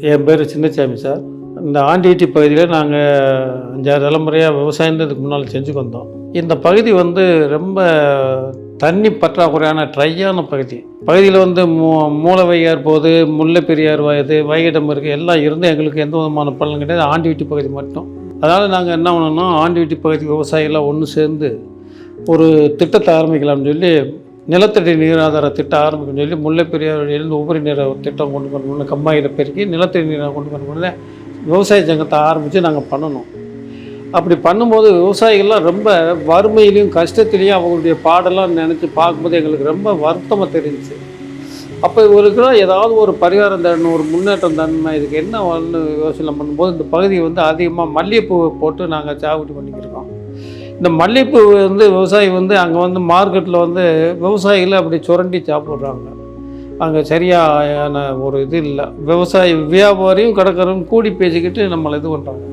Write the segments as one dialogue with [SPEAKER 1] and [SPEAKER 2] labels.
[SPEAKER 1] என் பேர் சின்னசாமி சார். இந்த ஆண்டிட்டி பகுதியில் நாங்கள் அஞ்சாறு தலைமுறையாக விவசாயம் இதுக்கு முன்னால் செஞ்சுக்கு வந்தோம். இந்த பகுதி வந்து ரொம்ப தண்ணி பற்றாக்குறையான ட்ரையான பகுதி. பகுதியில் வந்து மூ மூலவையார் போகுது முல்லை பெரியார் வயது வைகிடம் இருக்குது எல்லாம் இருந்து எங்களுக்கு எந்த விதமான பலன் கிடையாது. ஆண்டிவிட்டி பகுதி மட்டும். அதனால் நாங்கள் என்ன பண்ணோம்னா ஆண்டிவிட்டி பகுதி விவசாயிகளாம் ஒன்று சேர்ந்து ஒரு திட்டத்தை ஆரம்பிக்கலாம்னு சொல்லி நிலத்தடி நீராதார திட்டம் ஆரம்பிக்கணும்னு சொல்லி முல்லை பெரியார் வழியிலேருந்து உபரி நீரை திட்டம் கொண்டு வரணும்னு கம்மாயில் பெருக்கி நிலத்தடி நீரை கொண்டு வரணும்னு விவசாய சங்கத்தை ஆரம்பித்து நாங்கள் பண்ணணும். அப்படி பண்ணும்போது விவசாயிகள்லாம் ரொம்ப வறுமையிலையும் கஷ்டத்துலேயும் அவங்களுடைய பாடெல்லாம் நினச்சி பார்க்கும்போது எங்களுக்கு ரொம்ப வருத்தமாக தெரிஞ்சிச்சு. அப்போ இவருக்குலாம் ஏதாவது ஒரு பரிகாரம் தரணும் ஒரு முன்னேற்றம் தரணுமா இதுக்கு என்ன யோசனை பண்ணும்போது இந்த பகுதியை வந்து அதிகமாக மல்லிகைப்பூ போட்டு நாங்கள் சாகுபடி பண்ணிக்கிருக்கோம் இந்த மல்லிகைப்பூ வந்து விவசாயி வந்து அங்கே வந்து மார்க்கெட்டில் வந்து விவசாயிகள் அப்படி சுரண்டி சாப்பிட்றாங்க. அங்கே சரியான ஒரு இது இல்லை. விவசாயி வியாபாரியும் கடைக்காரரும் கூடி பேசிக்கிட்டு நம்மளை இது பண்ணுறாங்க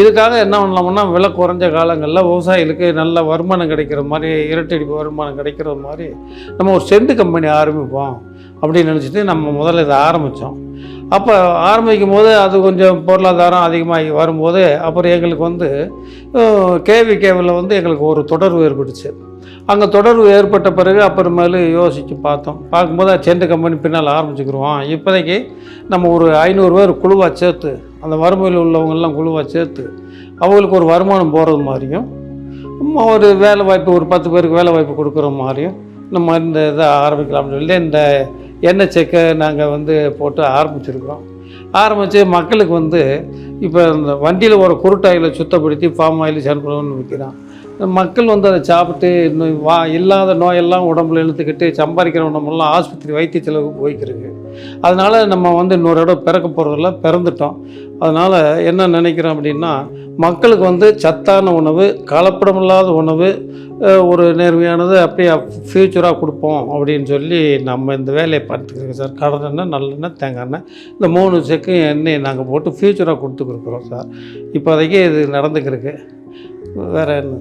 [SPEAKER 1] இதுக்காக என்ன பண்ணலாம்னா விலை குறைஞ்ச காலங்களில் விவசாயிகளுக்கு நல்ல வருமானம் கிடைக்கிற மாதிரி இரட்டடிப்பு வருமானம் கிடைக்கிற மாதிரி நம்ம ஒரு செண்டு கம்பெனி ஆரம்பிப்போம் அப்படின்னு நினச்சிட்டு நம்ம முதல்ல இதை ஆரம்பித்தோம் அப்போ ஆரம்பிக்கும் போது அது கொஞ்சம் பொருளாதாரம் அதிகமாகி வரும்போது அப்புறம் எங்களுக்கு வந்து கேவி கேவில் வந்து எங்களுக்கு ஒரு தொடர்பு ஏற்பட்டுச்சு. அங்கே தொடர்பு ஏற்பட்ட பிறகு அப்புறமேலு யோசித்து பார்த்தோம். பார்க்கும்போது அது செண்டு கம்பெனி பின்னால் ஆரம்பிச்சுக்கிருவோம். இப்போதைக்கு நம்ம ஒரு ஐநூறு பேர் குழுவாக சேர்த்து அந்த வறுமையில் உள்ளவங்கெல்லாம் குழுவாக சேர்த்து அவங்களுக்கு ஒரு வருமானம் போகிறது மாதிரியும் ஒரு வேலை வாய்ப்பு ஒரு பத்து பேருக்கு வேலை வாய்ப்பு கொடுக்குற மாதிரியும் நம்ம இந்த இதை ஆரம்பிக்கலாம்னு சொல்லி இந்த எண்ணெய் செக்கை நாங்கள் வந்து போட்டு ஆரம்பிச்சிருக்கிறோம். ஆரம்பித்து மக்களுக்கு வந்து இப்போ இந்த வண்டியில் ஒரு குருட்டாயில் சுத்தப்படுத்தி ஃபார்ம் ஆயில் சன்பளம்னு விற்கிறான் மக்கள் வந்து அதை சாப்பிட்டு இன்னும் வா இல்லாத நோயெல்லாம் உடம்புல இழுத்துக்கிட்டு சம்பாதிக்கிற உடம்பெல்லாம் ஆஸ்பத்திரி வைத்திய செலவுக்கு போய்க்கிருக்கு. அதனால் நம்ம வந்து இன்னொரு இடம் பிறக்க போகிறதில்ல பிறந்துட்டோம். அதனால் என்ன நினைக்கிறோம் அப்படின்னா மக்களுக்கு வந்து சத்தான உணவு கலப்படமில்லாத உணவு ஒரு நேர்மையானது அப்படியே ஃப்யூச்சராக கொடுப்போம் அப்படின்னு சொல்லி நம்ம இந்த வேலையை பார்த்துக்கிறோம் சார். கடலெண்ணெய் நல்லெண்ணெய் தேங்காய் எண்ணெய் இந்த மூணு செக்கு எண்ணெய் நாங்கள் போட்டு ஃப்யூச்சராக கொடுத்துக்கிருக்குறோம் சார். இப்போதைக்கு இது நடந்துக்கிருக்கு. வேறு என்ன?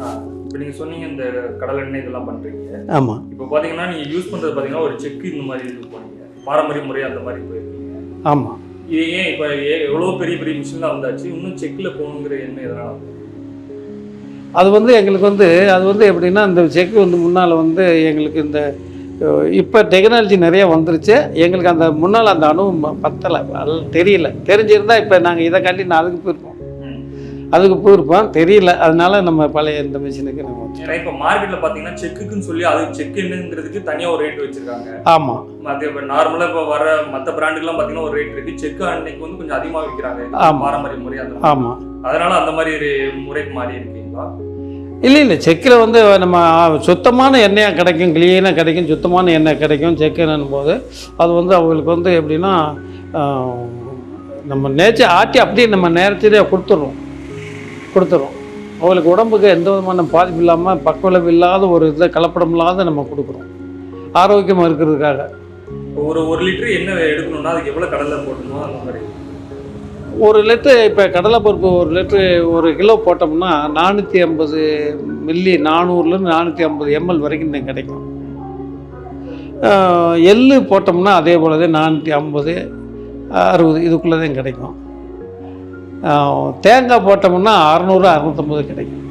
[SPEAKER 1] சார்
[SPEAKER 2] இப்போ நீங்கள் சொன்னீங்க இந்த கடல் எண்ணெய் இதெல்லாம் பண்ணுறீங்க
[SPEAKER 1] ஆமாம்
[SPEAKER 2] இப்போ பார்த்தீங்கன்னா நீங்கள் யூஸ் பண்ணுறது பார்த்தீங்கன்னா ஒரு செக்கு இந்த மாதிரி இது போனீங்க பாரம்பரிய முறை அந்த மாதிரி போயிருக்கீங்க.
[SPEAKER 1] ஆமாம்
[SPEAKER 2] இது ஏன் இப்போ எவ்வளோ பெரிய பெரிய மிஷின்லாம் வந்தாச்சு? இன்னும் செக்கில் போகணுங்கிற எண்ணம் எதனால்
[SPEAKER 1] அது வந்து எங்களுக்கு வந்து அது வந்து எப்படின்னா இந்த செக்கு வந்து முன்னால் வந்து எங்களுக்கு இந்த இப்போ டெக்னாலஜி நிறைய வந்துருச்சு. எங்களுக்கு அந்த முன்னால் அந்த அனுபவம் பத்தலை. அது தெரியல. தெரிஞ்சிருந்தா இப்போ நாங்கள் இதை காட்டி நான் அதுக்கு போயிருப்போம். அதுக்கு போயிருப்போம். தெரியல. அதனால நம்ம பழைய இந்த மிஷினுக்கு நம்ம
[SPEAKER 2] இப்போ மார்க்கெட்டில் பார்த்தீங்கன்னா செக்குக்குன்னு சொல்லி அது செக் என்னங்கிறதுக்கு தனியாக ஒரு ரேட் வச்சிருக்காங்க.
[SPEAKER 1] ஆமாம்
[SPEAKER 2] மற்ற இப்போ நார்மலாக இப்போ வர மற்ற பிராண்டுக்கெல்லாம் பார்த்தீங்கன்னா ஒரு ரேட் இருக்கு. செக்கு அன்னைக்கு வந்து கொஞ்சம் அதிகமாக விற்கிறாங்க. பாரம்பரிய முறை மாதிரி.
[SPEAKER 1] ஆமாம்
[SPEAKER 2] அதனால அந்த மாதிரி ஒரு முறைக்கு மாறி இருக்கீங்களா?
[SPEAKER 1] இல்லை இல்லை. செக்கில் வந்து நம்ம சுத்தமான எண்ணெயாக கிடைக்கும் க்ளீனாக கிடைக்கும் சுத்தமான எண்ணெய் கிடைக்கும் செக்குன்னும் போது அது வந்து அவங்களுக்கு வந்து எப்படின்னா நம்ம நேச்சர் ஆட்டி அப்படியே நம்ம நேரத்திலே கொடுத்துட்றோம். கொடுத்துறோம் அவங்களுக்கு உடம்புக்கு எந்த விதமான பாதிப்பு இல்லாமல் பக்கவிளைவு இல்லாத ஒரு இதை கலப்படம் இல்லாத நம்ம கொடுக்குறோம். ஆரோக்கியமாக இருக்கிறதுக்காக.
[SPEAKER 2] ஒரு ஒரு லிட்டர் எண்ணெய் எடுக்கணும்னா அதுக்கு எவ்வளோ கடலில் போடணும் அந்த மாதிரி.
[SPEAKER 1] ஒரு லிட்ரு இப்போ கடலைப்பருப்பு ஒரு லிட்ரு ஒரு கிலோ போட்டோம்னா நானூற்றி ஐம்பது மில்லி நானூறுலேருந்து நானூற்றி ஐம்பது எம்எல் வரைக்கும் கிடைக்கும். எள்ளு போட்டோம்னா அதே போல் தான் நானூற்றி ஐம்பது அறுபது இதுக்குள்ளே தான் கிடைக்கும். தேங்காய் போட்டோம்னா அறநூறு அறநூற்றம்பது கிடைக்கும்.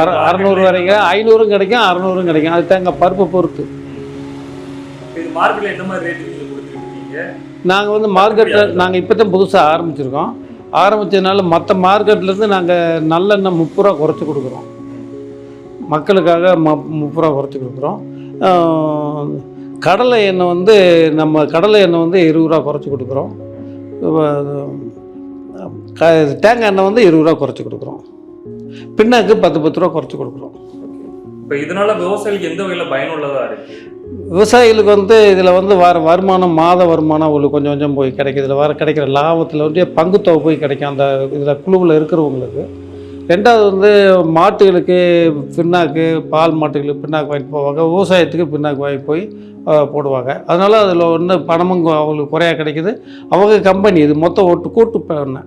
[SPEAKER 1] அற அறநூறு வரைக்கும் ஐநூறும் கிடைக்கும் அறநூறும் கிடைக்கும். அது தேங்காய் பருப்பை பொறுத்து.
[SPEAKER 2] நீங்கள்
[SPEAKER 1] வந்து மார்க்கெட்டில் நாங்கள் இப்போ தான் புதுசாக ஆரம்பிச்சிருக்கோம். ஆரம்பித்ததுனால மற்ற மார்க்கெட்லேருந்து நாங்கள் நல்லெண்ணெய் முப்பது ரூபா குறைச்சி கொடுக்குறோம். மக்களுக்காக ம முப்பது ரூபா குறைச்சி கொடுக்குறோம். கடலை எண்ணெய் வந்து நம்ம கடலை எண்ணெய் வந்து இருபது ரூபா குறைச்சி கொடுக்குறோம். க தேங்காய் எண்ணெய் வந்து இருபது ரூபா குறைச்சி கொடுக்குறோம். பின்னாக்கு பத்து பத்து ரூபா குறைச்சி கொடுக்குறோம்.
[SPEAKER 2] இப்போ இதனால விவசாயிகளுக்கு எந்த வகையில் பயனுள்ளதாக இருக்கு?
[SPEAKER 1] விவசாயிகளுக்கு வந்து இதில் வந்து வர வருமானம் மாத வருமானம் அவங்களுக்கு கொஞ்சம் கொஞ்சம் போய் கிடைக்குது. இதில் வர கிடைக்கிற லாபத்தில் வந்து பங்குத்தொகை போய் கிடைக்கும். அந்த இதில் குழுவில் இருக்கிறவங்களுக்கு ரெண்டாவது வந்து மாட்டுகளுக்கு பின்னாக்கு பால் மாட்டுகளுக்கு பின்னாக்கு வாங்கிட்டு போவாங்க. விவசாயத்துக்கு பின்னாக்கு வாங்கி போய் போடுவாங்க. அதனால் அதில் ஒன்று பணமும் அவங்களுக்கு குறையா கிடைக்குது. அவங்க கம்பெனி இது மொத்தம் ஒட்டு கூட்டு பண்ணை.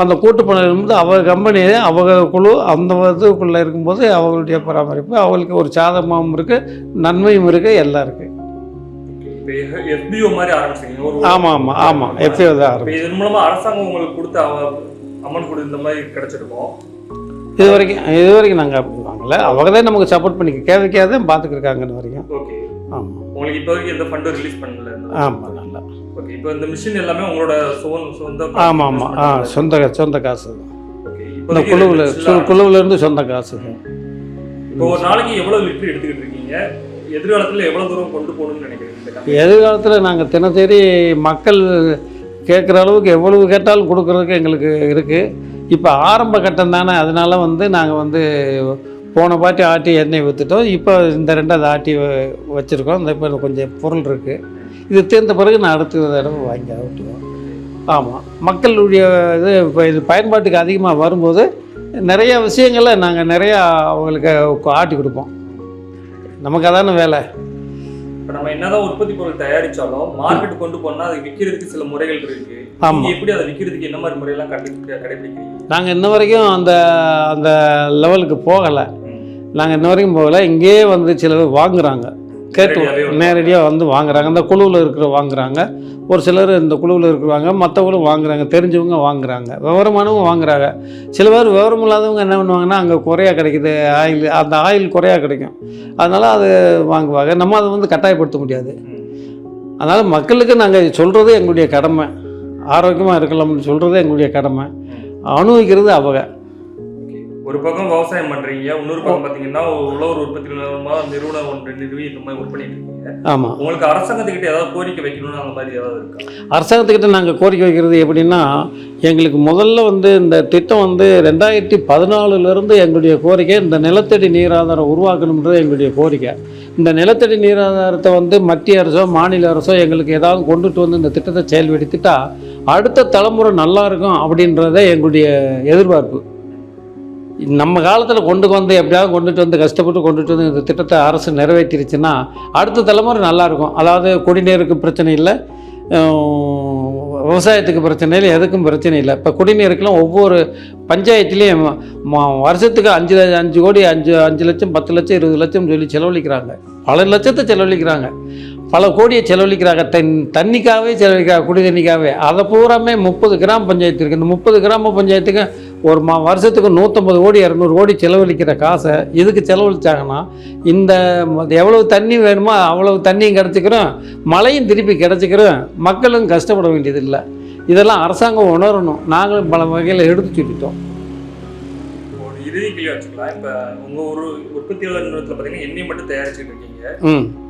[SPEAKER 1] அந்த கூட்டு பண்ணை வந்து அவங்க கம்பெனி அவங்க குழு அந்த இதுக்குள்ளே இருக்கும்போது அவங்களுடைய பராமரிப்பு அவங்களுக்கு ஒரு சாதகமாகவும் இருக்குது நன்மையும் இருக்குது எல்லாம் இருக்குது
[SPEAKER 2] எஃபிஓ
[SPEAKER 1] ஆமாம் ஆமாம் ஆமாம் எஃப்ஏ தான்
[SPEAKER 2] இதன் அரசாங்கம் உங்களுக்கு கொடுத்த அமௌண்ட் கொடு இந்த மாதிரி கிடைச்சிருக்கும்.
[SPEAKER 1] இது வரைக்கும் இது வரைக்கும் நாங்கள் அப்படி வாங்கல. அவங்க தான் நமக்கு சப்போர்ட் பண்ணி கேட்காத பார்த்துக்கிருக்காங்கன்னு வரைக்கும்.
[SPEAKER 2] ஓகே.
[SPEAKER 1] ஆமாம்
[SPEAKER 2] உங்களுக்கு இப்போ வரைக்கும் எந்த ஃபண்டும் ரிலீஸ் பண்ணல?
[SPEAKER 1] ஆமாம் நல்லா.
[SPEAKER 2] ஓகே இப்போ இந்த மிஷின் எல்லாமே உங்களோட சொந்த சொந்த
[SPEAKER 1] ஆமாம் ஆமாம் ஆ சொந்த சொந்த காசு. இந்த குழுவில் குழுவில் இருந்து சொந்த காசு.
[SPEAKER 2] இப்போ ஒரு நாளைக்கு எவ்வளவு லிட்டர் எடுத்துக்கிட்டு இருக்கீங்க? எதிர்காலத்துல எவ்வளவு தூரம் கொண்டு போகணும்னு நினைக்கிறீங்க?
[SPEAKER 1] எதிர்காலத்தில் நாங்கள் தினசரி மக்கள் கேட்குற அளவுக்கு எவ்வளவு கேட்டாலும் கொடுக்குறதுக்கு எங்களுக்கு இருக்குது இப்போ ஆரம்ப கட்டம் தானே அதனால் வந்து நாங்கள் வந்து போன பாட்டி ஆட்டி எண்ணெய் ஊற்றிட்டோம் இப்போ இந்த ரெண்டாவது ஆட்டி வ- வச்சுருக்கோம். இந்த இப்போ கொஞ்சம் பொருள் இருக்குது இது தீர்ந்த பிறகு நான் அடுத்த தடவை வாங்கி ஆட்டுவோம். ஆமாம் மக்களுடைய இது இப்போ இது பயன்பாட்டுக்கு அதிகமாக வரும்போது நிறைய விஷயங்களை நாங்கள் நிறையா அவங்களுக்கு ஆட்டி கொடுப்போம். நமக்கு அதான வேலை?
[SPEAKER 2] இப்போ நம்ம என்னதான் உற்பத்தி பொருள் தயாரிச்சாலும் மார்க்கெட் கொண்டு போனா அது விற்கிறதுக்கு சில முறைகள் இருக்கு.
[SPEAKER 1] ஆமா.
[SPEAKER 2] நீங்க எப்படி அதை விற்கிறதுக்கு என்ன மாதிரி முறையெல்லாம் கடை கடைபிடிக்கிறீங்க?
[SPEAKER 1] நாங்கள் இன்ன வரைக்கும் அந்த அந்த லெவலுக்கு போகலை. நாங்கள் இன்ன வரைக்கும் போகலை. இங்கேயே வந்து சில பேர் வாங்குறாங்க. கேட்டு நேரடியாக வந்து வாங்குறாங்க. அந்த குழுவில் இருக்கிற வாங்குறாங்க. ஒரு சிலர் இந்த குழுவில் இருக்கிறவங்க மற்றவங்களும் வாங்குறாங்க. தெரிஞ்சவங்க வாங்குறாங்க. விவரமானவங்க வாங்குறாங்க. சில பேர் விவரம் இல்லாதவங்க என்ன பண்ணுவாங்கன்னா அங்கே குறையா கிடைக்குது. ஆயில் அந்த ஆயில் குறையா கிடைக்கும். அதனால் அது வாங்குவாங்க. நம்ம அதை வந்து கட்டாயப்படுத்த முடியாது. அதனால் மக்களுக்கு நாங்கள் சொல்கிறது எங்களுடைய கடமை. ஆரோக்கியமாக இருக்கலாம்னு சொல்கிறது எங்களுடைய கடமை. அனுபவிக்கிறது அவங்க.
[SPEAKER 2] ஒரு பக்கம் விவசாயம் பண்றீங்க இன்னொரு பக்கம் பாத்தீங்கன்னா உழவர் உற்பத்தி நிறுவனமா நிறுவனம் ஒன்று நிறுவி இந்த மாதிரி பண்ணிட்டு இருக்கீங்க.
[SPEAKER 1] ஆமாம்
[SPEAKER 2] உங்களுக்கு அரசாங்கத்துக்கிட்ட ஏதாவது கோரிக்கை வைக்கணும்னு அந்த மாதிரி ஏதாவது இருக்கா?
[SPEAKER 1] அரசாங்கத்துக்கிட்ட நாங்கள் கோரிக்கை வைக்கிறது எப்படின்னா எங்களுக்கு முதல்ல வந்து இந்த திட்டம் வந்து ரெண்டாயிரத்தி பதினாலுலேருந்து எங்களுடைய கோரிக்கை இந்த நிலத்தடி நீராதாரம் உருவாக்கணுன்றது எங்களுடைய கோரிக்கை. இந்த நிலத்தடி நீராதாரத்தை வந்து மத்திய அரசோ மாநில அரசோ எங்களுக்கு ஏதாவது கொண்டுட்டு வந்து இந்த திட்டத்தை செயல்படுத்திட்டா அடுத்த தலைமுறை நல்லா இருக்கும் அப்படின்றத எங்களுடைய எதிர்பார்ப்பு. நம்ம காலத்தில் கொண்டு வந்து எப்படியாவது கொண்டுட்டு வந்து கஷ்டப்பட்டு கொண்டுட்டு வந்து இந்த திட்டத்தை அரசு நிறைவேற்றிருச்சுன்னா அடுத்த தலைமுறை நல்லாயிருக்கும் அதாவது குடிநீருக்கு பிரச்சனை இல்லை விவசாயத்துக்கு பிரச்சனை இல்லை எதுக்கும் பிரச்சனை இல்லை. இப்போ குடிநீருக்கெல்லாம் ஒவ்வொரு பஞ்சாயத்துலேயும் வருஷத்துக்கு அஞ்சு அஞ்சு கோடி அஞ்சு அஞ்சு லட்சம் பத்து லட்சம் இருபது லட்சம் சொல்லி செலவழிக்கிறாங்க. பல லட்சத்தை செலவழிக்கிறாங்க. பல கோடியை செலவழிக்கிறாங்க. தன் தண்ணிக்காகவே செலவழிக்கிறாங்க குடி தண்ணிக்காகவே அதை பூராமே முப்பது கிராம பஞ்சாயத்து இருக்குது இந்த முப்பது கிராம பஞ்சாயத்துக்கு ஒரு மா வருஷத்துக்கு நூற்றம்பது கோடி இரநூறு கோடி செலவழிக்கிற காசை இதுக்கு செலவழித்தாங்கன்னா இந்த எவ்வளவு தண்ணி வேணுமோ அவ்வளவு தண்ணியும் கிடச்சிக்கிறோம் மழையும் திருப்பி கிடச்சிக்கிறோம் மக்களும் கஷ்டப்பட வேண்டியதில்லை. இதெல்லாம் அரசாங்கம் உணரணும். நாங்களும் பல வகையில் எடுத்து சொல்லிட்டோம்.
[SPEAKER 2] இறுதி கேள்வி வச்சுக்கலாம். இப்ப உங்க ஒரு உற்பத்தியாளர் நிறுவனத்துல பாத்தீங்கன்னா எண்ணெய் மட்டும் தயாரிச்சுட்டு இருக்கீங்க.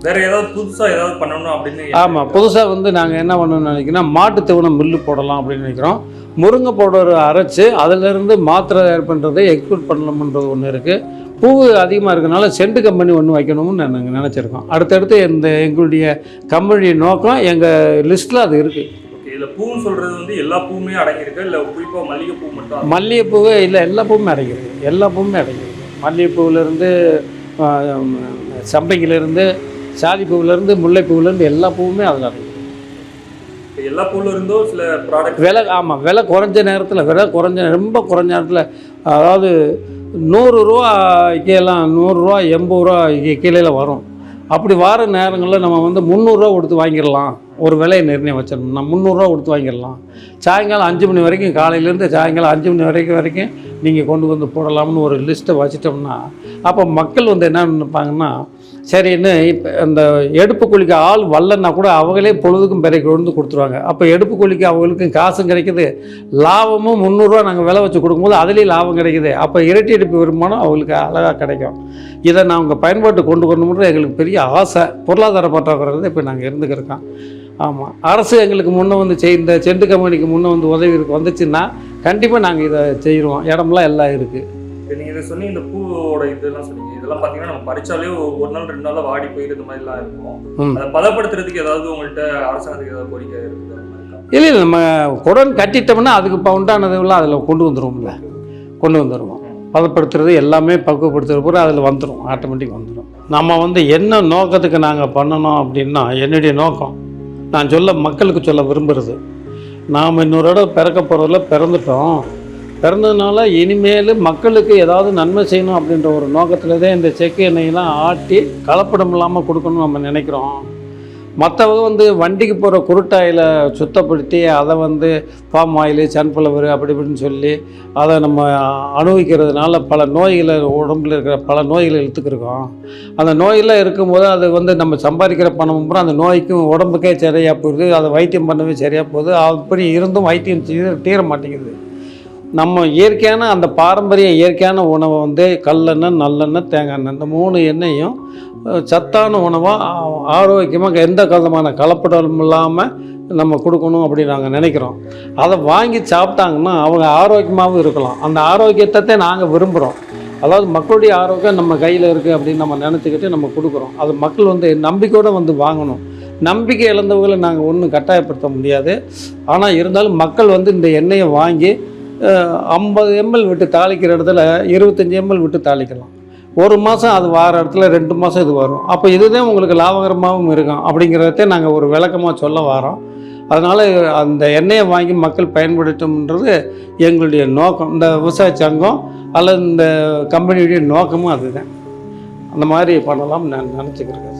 [SPEAKER 2] வேற ஏதாவது புதுசா ஏதாவது பண்ணணும் அப்படின்னு
[SPEAKER 1] ஆமாம் புதுசாக வந்து நாங்கள் என்ன பண்ணணும்னு நினைக்கிறோம் மாட்டு தீவனம் மில்லு போடலாம் அப்படின்னு நினைக்கிறோம். முருங்கை பவுடர் அரைச்சு அதிலிருந்து மாத்திரை தயார் பண்ணுறதை எக்ஸ்போர்ட் பண்ணலாம்ன்றது ஒன்று இருக்குது பூ அதிகமாக இருக்கனால செண்டு கம்பெனி ஒன்று வைக்கணும்னு நாங்கள் நினச்சிருக்கோம். அடுத்தடுத்து இந்த எங்களுடைய கம்பெனி நோக்கம் எங்கள் லிஸ்ட்டில் அது இருக்குது
[SPEAKER 2] இதுல பூன்னு சொல்றது வந்து எல்லா பூவுமே அடங்கியிருக்கு? இல்ல குறிப்பா மல்லிகை பூ மட்டும்
[SPEAKER 1] மல்லிகைப்பூவே இல்லை எல்லா பூவுமே அடைக்கிறது எல்லா பூவுமே அடைக்கிறது மல்லிகைப்பூவிலேருந்து சம்பைக்கிலேருந்து சாதி பூவிலேருந்து முல்லைப்பூவிலேருந்து எல்லா பூவுமே அதில்
[SPEAKER 2] இப்ப எல்லா பூல இருந்தோ சில ப்ராடக்ட்
[SPEAKER 1] விலை ஆமாம் விலை குறைஞ்ச நேரத்தில் விலை குறைஞ்ச ரொம்ப குறைஞ்ச நேரத்தில் அதாவது நூறுரூவா கீழெல்லாம் நூறுரூவா எண்பது ரூபா கீழே வரும். அப்படி வர நேரங்களில் நம்ம வந்து முந்நூறுரூவா கொடுத்து வாங்கிடலாம். ஒரு விலையை நிர்ணயம் வச்சிடணும்னா முந்நூறுரூவா கொடுத்து வாங்கிடலாம். சாயங்காலம் அஞ்சு மணி வரைக்கும் காலையிலேருந்து சாயங்காலம் அஞ்சு மணி வரைக்கும் வரைக்கும் நீங்கள் கொண்டு வந்து போடலாம்னு ஒரு லிஸ்ட்டை வச்சிட்டோம்னா அப்போ மக்கள் வந்து என்ன நினைப்பாங்கன்னா சரின்னு இப்போ அந்த எடுப்பு குழிக்க ஆள் வரலன்னா கூட அவங்களே பொழுதுக்கும் பிறகு கொண்டு வந்து கொடுத்துருவாங்க. அப்போ எடுப்பு குழிக்கு அவங்களுக்கும் காசும் கிடைக்குது. லாபமும் முந்நூறுரூவா நாங்கள் விலை வச்சு கொடுக்கும்போது அதுலேயும் லாபம் கிடைக்குது. அப்போ இரட்டி எடுப்பு வருமானம் அவங்களுக்கு அழகாக கிடைக்கும். இதை நாங்கள் பயன்பாட்டு கொண்டு வரணும்ன்ற எங்களுக்கு பெரிய ஆசை. பொருளாதார பற்றாக்குறை இப்போ நாங்கள் இருந்துக்கிறோம். ஆமாம் அரசு எங்களுக்கு முன்னே வந்து செய் இந்த செண்டு கம்பெனிக்கு முன்னே வந்து உதவி இருக்கு வந்துச்சுன்னா கண்டிப்பாக நாங்கள் இதை செய்கிறோம் இடமெல்லாம் எல்லாம் இருக்குது
[SPEAKER 2] நீங்கள் இதை சொன்னீங்க இந்த பூவோட இதெல்லாம் சொன்னீங்க. இதெல்லாம் பாத்தீங்கன்னா நம்ம பறிச்சாலே ஒரு நாள் ரெண்டு நாள்ல வாடி போயிரு இந்த மாதிரி எல்லாம் இருக்கும். அதை பதப்படுத்துறதுக்கு ஏதாவது உங்கள்கிட்ட அரசாங்கத்துக்கு ஏதாவது கோரிக்கை இருக்குது?
[SPEAKER 1] இல்லை இல்லை நம்ம குடன் கட்டிட்டோம்னா அதுக்கு இப்போ உண்டானதெல்லாம் அதில் கொண்டு வந்துருவோம்ல. கொண்டு வந்துடுவோம் பதப்படுத்துறது எல்லாமே பக்குவப்படுத்துறது பூரா அதில் வந்துடும் ஆட்டோமேட்டிக் வந்துடும் நம்ம வந்து என்ன நோக்கத்துக்கு நாங்கள் பண்ணணும் அப்படின்னா என்னுடைய நோக்கம் நான் சொல்ல மக்களுக்கு சொல்ல விரும்புகிறது நாம் இன்னொரு இடம் பிறக்க போகிறதுல பிறந்துட்டோம் பிறந்ததுனால இனிமேல் மக்களுக்கு ஏதாவது நன்மை செய்யணும் அப்படின்ற ஒரு நோக்கத்தில் தான் இந்த செக்கு எண்ணெயெல்லாம் ஆட்டி கலப்படம் இல்லாமல் கொடுக்கணும்னு நம்ம நினைக்கிறோம். மற்றவங்க வந்து வண்டிக்கு போகிற குருட்டாயில் சுத்தப்படுத்தி அதை வந்து பாம் ஆயில் சன்ஃப்ளவர் அப்படி இப்படின்னு சொல்லி அதை நம்ம அனுபவிக்கிறதுனால பல நோய்களை உடம்புல இருக்கிற பல நோய்களை இழுத்துக்கிருக்கோம். அந்த நோயெல்லாம் இருக்கும்போது அது வந்து நம்ம சம்பாதிக்கிற பணம் பூரா அந்த நோய்க்கும் உடம்புக்கே சரியாக போகுது அதை வைத்தியம் பண்ணவே சரியாக போகுது அப்படி இருந்தும் வைத்தியம் தீர- தீர மாட்டேங்குது. நம்ம இயற்கையான அந்த பாரம்பரிய இயற்கையான உணவை வந்து கல்லெண்ணெய் நல்லெண்ணெய் தேங்காய் எண்ணெய் இந்த மூணு எண்ணெயும் சத்தான உணவாக ஆரோக்கியமாக எந்த விதமான கலப்படம் இல்லாமல் நம்ம கொடுக்கணும் அப்படின்னு நாங்கள் நினைக்கிறோம். அதை வாங்கி சாப்பிட்டாங்கன்னா அவங்க ஆரோக்கியமாகவும் இருக்கலாம். அந்த ஆரோக்கியத்தை நாங்கள் விரும்புகிறோம் அதாவது மக்களுடைய ஆரோக்கியம் நம்ம கையில் இருக்குது அப்படின்னு நம்ம நினச்சிக்கிட்டு நம்ம கொடுக்குறோம். அது மக்கள் வந்து நம்பிக்கையோடு வந்து வாங்கணும். நம்பிக்கை இழந்தவர்களை நாங்கள் ஒன்றும் கட்டாயப்படுத்த முடியாது. ஆனால் இருந்தாலும் மக்கள் வந்து இந்த எண்ணெயை வாங்கி ஐம்பது எம்எல் விட்டு தாளிக்கிற இடத்துல இருபத்தஞ்சி எம்எல் விட்டு தாளிக்கலாம். ஒரு மாதம் அது வார இடத்துல ரெண்டு மாதம் இது வரும். அப்போ இதுதான் உங்களுக்கு லாபகரமாகவும் இருக்கும் அப்படிங்கிறத நாங்கள் ஒரு விளக்கமாக சொல்ல வரோம். அதனால் அந்த எண்ணெயை வாங்கி மக்கள் பயன்படுத்தும்ன்றது எங்களுடைய நோக்கம். இந்த விவசாய சங்கம் அல்லது இந்த கம்பெனியுடைய நோக்கமும் அதுதான். அந்த மாதிரி பண்ணலாம் நான் நினச்சிக்கிறேன்